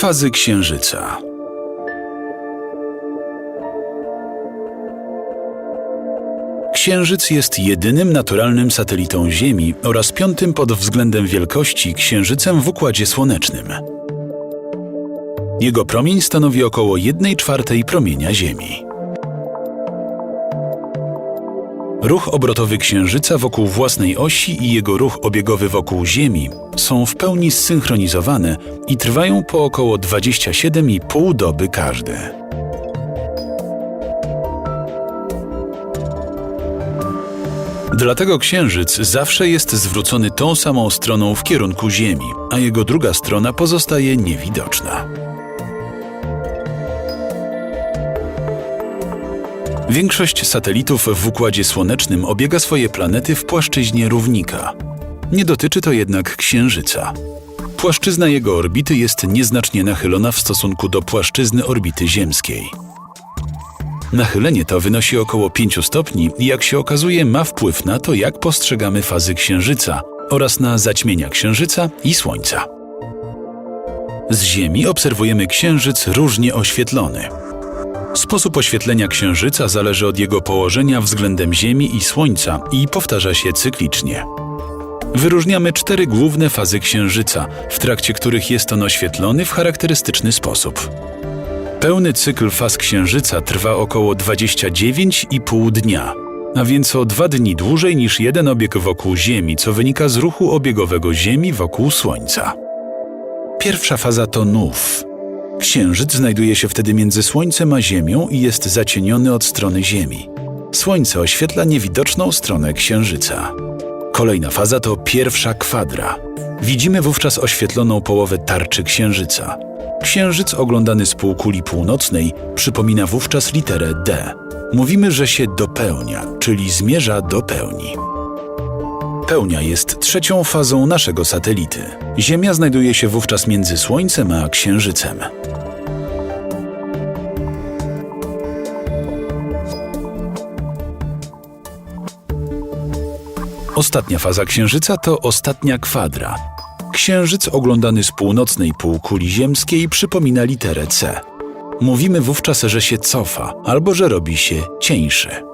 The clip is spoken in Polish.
Fazy Księżyca. Księżyc jest jedynym naturalnym satelitą Ziemi oraz piątym pod względem wielkości księżycem w Układzie Słonecznym. Jego promień stanowi około 1 czwartej promienia Ziemi. Ruch obrotowy Księżyca wokół własnej osi i jego ruch obiegowy wokół Ziemi są w pełni zsynchronizowane i trwają po około 27,5 doby każdy. Dlatego Księżyc zawsze jest zwrócony tą samą stroną w kierunku Ziemi, a jego druga strona pozostaje niewidoczna. Większość satelitów w Układzie Słonecznym obiega swoje planety w płaszczyźnie równika. Nie dotyczy to jednak Księżyca. Płaszczyzna jego orbity jest nieznacznie nachylona w stosunku do płaszczyzny orbity ziemskiej. Nachylenie to wynosi około 5 stopni i jak się okazuje ma wpływ na to, jak postrzegamy fazy Księżyca oraz na zaćmienia Księżyca i Słońca. Z Ziemi obserwujemy Księżyc różnie oświetlony. Sposób oświetlenia Księżyca zależy od jego położenia względem Ziemi i Słońca i powtarza się cyklicznie. Wyróżniamy cztery główne fazy Księżyca, w trakcie których jest on oświetlony w charakterystyczny sposób. Pełny cykl faz Księżyca trwa około 29,5 dnia, a więc o dwa dni dłużej niż jeden obieg wokół Ziemi, co wynika z ruchu obiegowego Ziemi wokół Słońca. Pierwsza faza to nów. Księżyc znajduje się wtedy między Słońcem a Ziemią i jest zacieniony od strony Ziemi. Słońce oświetla niewidoczną stronę Księżyca. Kolejna faza to pierwsza kwadra. Widzimy wówczas oświetloną połowę tarczy Księżyca. Księżyc oglądany z półkuli północnej przypomina wówczas literę D. Mówimy, że się dopełnia, czyli zmierza do pełni. Pełnia jest trzecią fazą naszego satelity. Ziemia znajduje się wówczas między Słońcem a Księżycem. Ostatnia faza Księżyca to ostatnia kwadra. Księżyc oglądany z północnej półkuli ziemskiej przypomina literę C. Mówimy wówczas, że się cofa albo że robi się cieńszy.